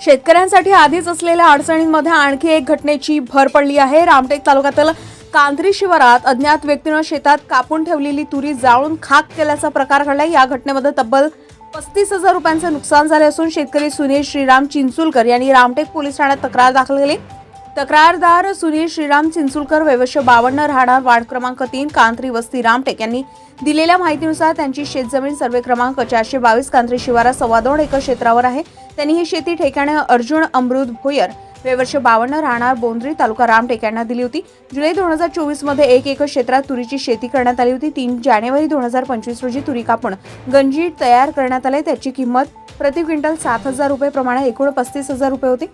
शेतकऱ्यांसाठी आधीच असलेल्या अडचणींमध्ये आणखी एक घटनेची भर पडली आहे. रामटेक तालुक्यातील कांद्री शिवारात अज्ञात व्यक्तीनं शेतात कापून ठेवलेली तुरी जाळून खाक केल्याचा प्रकार घडला या घटनेमध्ये तब्बल पस्तीस हजार रुपयांचे नुकसान झाले असून शेतकरी सुनील श्रीराम चिंचुलकर यांनी रामटेक पोलीस ठाण्यात तक्रार दाखल केली. तक्रारदार सुनील श्रीराम चिंचुलकर वैवश्य बावन्न राहणार वार्ड क्रमांक तीन कांत्री वस्ती रामटेक यांनी दिलेल्या माहितीनुसार त्यांची शेतजमीन सर्वे क्रमांक चारशे बावीस कांत्री शिवारा सव्वा दोन एकर क्षेत्रावर आहे. त्यांनी ही शेती ठेक्याने अर्जुन अमृत भोयर वेवर्ष बावन्न राहणार बोंद्री तालुका रामटेक यांना दिली होती. जुलै दोन हजार चोवीसमध्ये एक एकर क्षेत्रात तुरीची शेती करण्यात आली होती. तीन जानेवारी दोन हजार पंचवीस रोजी तुरी कापून गंजी तयार करण्यात आले. त्याची किंमत प्रति क्विंटल सात हजार रुपये प्रमाणे एकूण पस्तीस हजार रुपये होती.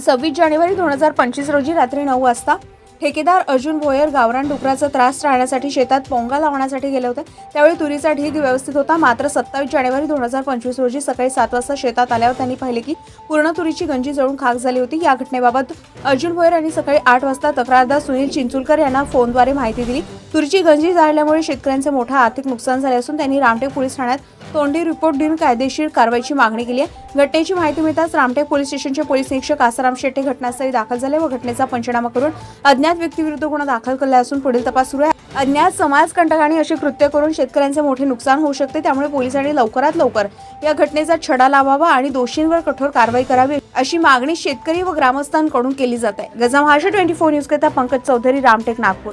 सव्वीस जानेवारी दोन हजार पंचवीस रोजी रात्री नऊ वाजता ठेकेदार अर्जुन भोयर गावरान डुकराचा त्रास टाळण्यासाठी शेतात पोंगा लावण्यासाठी गेले होते. त्यावेळी तुरीचा ढीग व्यवस्थित होता. मात्र सत्तावीस जानेवारी दोन हजार पंचवीस रोजी सकाळी सात वाजता शेतात आल्यावर त्यांनी पाहिले की पूर्ण तुरीची गंजी जळून खाक झाली होती. या घटनेबाबत अर्जुन भोयर यांनी सकाळी आठ वाजता तक्रारदार सुनील चिंचुलकर यांना फोनद्वारे माहिती दिली. तुरीची गंजी जाळल्यामुळे शेतकऱ्यांचे मोठं आर्थिक नुकसान झाले असून त्यांनी रामटेक पोलीस ठाण्यात तोंडी रिपोर्ट देऊन कायदेशीर कारवाईची मागणी केली आहे. घटनेची माहिती मिळताच रामटेक पोलीस स्टेशनचे पोलीस निरीक्षक आसाराम शेट्टे घटनास्थळी दाखल झाले व घटनेचा पंचनामा करून अज्ञात व्यक्तीविरुद्ध गुन्हा दाखल केला असून पुढील तपास सुरू आहे. अज्ञात समाजकंटकांनी अशी कृत्य करून शेतकऱ्यांचे मोठे नुकसान होऊ शकते त्यामुळे पोलिसांनी लवकरात लवकर या घटनेचा छडा लावावा आणि दोषींवर कठोर कारवाई करावी अशी मागणी शेतकरी व ग्रामस्थांकडून केली जात आहे. गजा महाराष्ट्र ट्वेंटी फोर न्यूज करता पंकज चौधरी रामटेक नागपूर.